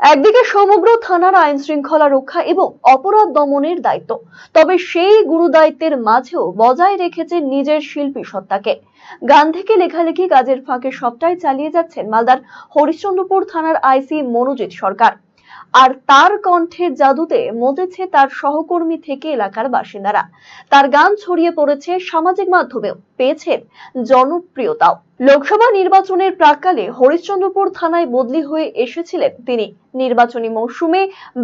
একদিকে সমগ্র থানার আইন শৃঙ্খলা রক্ষা এবং অপরাধ দমনের দায়িত্ব, তবে সেই গুরু দায়িত্বের মাঝেও বজায় রেখেছে নিজের শিল্পী সত্তাকে। গান থেকে লেখালেখি কাজের ফাঁকে সবটাই চালিয়ে যাচ্ছেন মালদার হরিশ্চন্দ্রপুর থানার আইসি মনোজিৎ সরকার। আর তার কণ্ঠের জাদুতে মতেছে তার সহকর্মী থেকে এলাকার বাসিন্দারা। তার গান ছড়িয়ে পড়েছে সামাজিক মাধ্যমেও পেয়েছেন জনপ্রিয়তাও। লোকসভা নির্বাচনের প্রাককালে হরিশ্চন্দ্রপুর থানায় বদলি হয়ে এসেছিলেন তিনি। নির্বাচনী মৌসুমে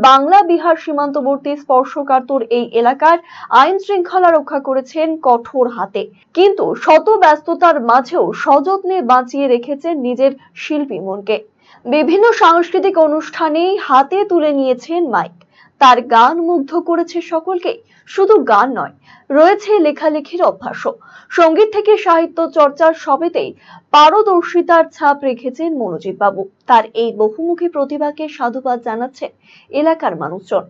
বাংলা বিহার সীমান্তবর্তী স্পর্শকাতর এই এলাকার আইন শৃঙ্খলা রক্ষা করেছেন কঠোর হাতে। কিন্তু শত ব্যস্ততার মাঝেও সযত্নে বাঁচিয়ে রেখেছেন নিজের শিল্পী মনকে। বিভিন্ন সাংস্কৃতিক অনুষ্ঠানে হাতে তুলে নিয়েছেন মাইক। তার গান মুগ্ধ করেছে সকলকে। শুধু গান নয়, রয়েছে লেখালেখির অভ্যাসও। সংগীত থেকে সাহিত্য চর্চার সবেতেই পারদর্শিতার ছাপ রেখেছেন মনোজিৎ বাবু তার এই বহুমুখী প্রতিভাকে সাধুবাদ জানাচ্ছেন এলাকার মানুষজন।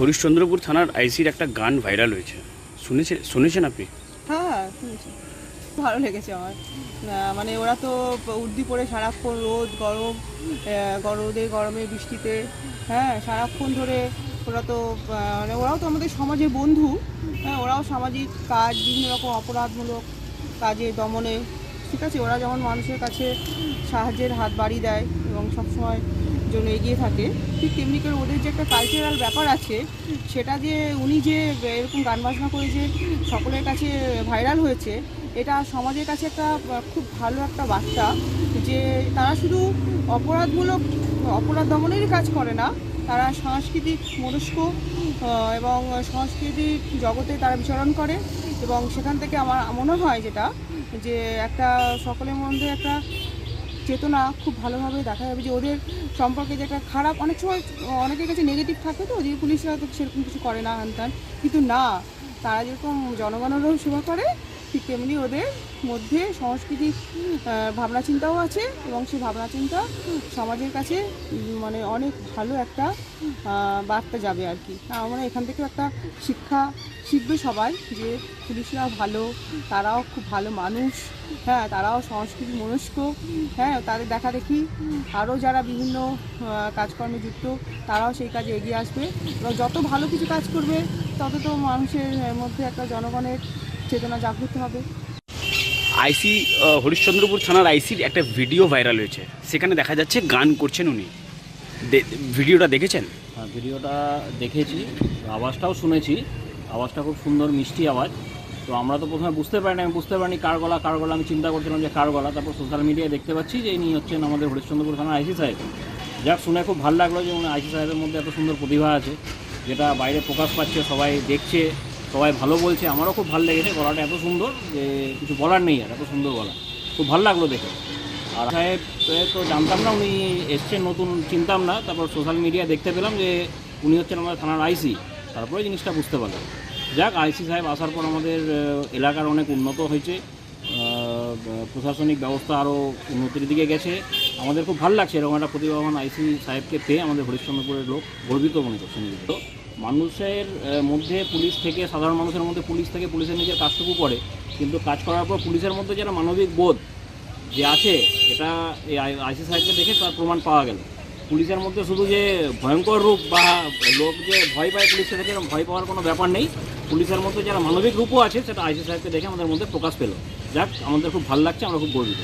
হরিশ্চন্দ্রপুর থানার আইসির একটা গান ভাইরাল হয়েছে। শুনেছে শুনেছেন আপনি? হ্যাঁ শুনেছি। ভালো লেগেছে আমার। মানে ওরা তো উর্দি পরে সারাক্ষণ রোদ গরম আহ, রোদে গরমে বৃষ্টিতে হ্যাঁ সারাক্ষণ ধরে ওরা তো মানে ওরাও তো আমাদের সমাজের বন্ধু। হ্যাঁ ওরাও সামাজিক কাজ বিভিন্ন রকম অপরাধমূলক কাজে দমনে। ঠিক আছে ওরা যেমন মানুষের কাছে সাহায্যের হাত বাড়িয়ে দেয় এবং সবসময় জন্য এগিয়ে থাকে। ঠিক তেমনি করে ওদের যে একটা কালচারাল ব্যাপার আছে, সেটা যে উনি যে এরকম গান বাজনা করে যে সকলের কাছে ভাইরাল হয়েছে, এটা সমাজের কাছে একটা খুব ভালো একটা বার্তা যে তারা শুধু অপরাধমূলক, অপরাধ দমনেরই কাজ করে না, তারা সাংস্কৃতিক মনস্ক এবং সাংস্কৃতিক জগতে তারা বিচরণ করে। এবং সেখান থেকে আমার মনে হয় যেটা, যে একটা সকলের মধ্যে একটা চেতনা খুব ভালোভাবে দেখা যাবে যে ওদের সম্পর্কে যে একটা খারাপ, অনেক সময় অনেকের কাছে নেগেটিভ থাকে তো, যে পুলিশরা তো সেরকম কিছু করে না, হানতান। কিন্তু না, তারা যেরকম জনগণেরও সেবা করে ঠিক তেমনি ওদের মধ্যে সাংস্কৃতিক ভাবনা চিন্তাও আছে এবং সেই ভাবনা চিন্তা সমাজের কাছে মানে অনেক ভালো একটা বার্তা যাবে আর কি। আমরা এখান থেকেও একটা শিক্ষা শিখবে সবাই যে পুলিশরা ভালো, তারাও খুব ভালো মানুষ হ্যাঁ তারাও সংস্কৃতি মনস্ক হ্যাঁ তাদের দেখা দেখি। আরও যারা বিভিন্ন কাজকর্মে যুক্ত, তারাও সেই কাজে এগিয়ে আসবে। এবং যত ভালো কিছু কাজ করবে, তত তো মানুষের মধ্যে একটা জনগণের চেতনা জাগ্রত হবে। আইসি হরিশ্চন্দ্রপুর থানার আইসির একটা ভিডিও ভাইরাল হয়েছে। সেখানে দেখা যাচ্ছে গান করছেন উনি। দে- ভিডিওটা দেখেছেন? হ্যাঁ ভিডিওটা দেখেছি। আওয়াজটাও শুনেছি। আওয়াজটা খুব সুন্দর মিষ্টি আওয়াজ। তো আমরা তো প্রথমে বুঝতে পারিনি আমি বুঝতে পারিনি কার গলা কার গলা। আমি চিন্তা করছিলাম যে কার গলা। তারপর সোশ্যাল মিডিয়ায় দেখতে পাচ্ছি যে ইনি হচ্ছেন আমাদের হরিশ্চন্দ্রপুর থানার আইসি সাহেব। যাক শুনে খুব ভালো লাগল যে উনি আইসি সাহেবের মধ্যে এত সুন্দর প্রতিভা আছে যেটা বাইরে প্রকাশ পাচ্ছে সবাই দেখছে। সবাই ভালো বলছে, আমারও খুব ভালো লেগেছে গলাটা এত সুন্দর যে কিছু বলার নেই আর, এত সুন্দর গলা। খুব ভালো লাগল দেখে। আর সাহেব তো জানতাম না উনি এসছেন নতুন, চিনতাম না। তারপর সোশ্যাল মিডিয়া দেখতে পেলাম যে উনি হচ্ছেন আমাদের থানার আইসি তারপরে জিনিসটা বুঝতে পারলাম। যাক আইসি সাহেব আসার পর আমাদের এলাকার অনেক উন্নত হয়েছে। প্রশাসনিক ব্যবস্থা আরও উন্নতির দিকে গেছে। আমাদের খুব ভালো লাগছে এরকম একটা প্রতিভাবান আইসি সাহেবকে পেয়ে আমাদের হরিশ্চন্দ্রপুরের লোক গর্বিত মনে করছে নিজেকে তো মানুষের মধ্যে পুলিশ থেকে, সাধারণ মানুষের মধ্যে পুলিশ থেকে পুলিশের নিজের কাজটুকু করে, কিন্তু কাজ করার পর পুলিশের মধ্যে যারা মানবিক বোধ যে আছে, এটা এই আইসি সাহেবকে দেখে তার প্রমাণ পাওয়া গেল। পুলিশের মধ্যে শুধু যে ভয়ঙ্কর রূপ বা লোক যে ভয় পায় পুলিশকে দেখে ভয় পাওয়ার কোনো ব্যাপার নেই। পুলিশের মধ্যে যারা মানবিক রূপও আছে, সেটা আইসি সাহেবকে দেখে আমাদের মধ্যে প্রকাশ পেল। যাক, আমাদের খুব ভালো লাগছে, আমরা খুব গর্বিত।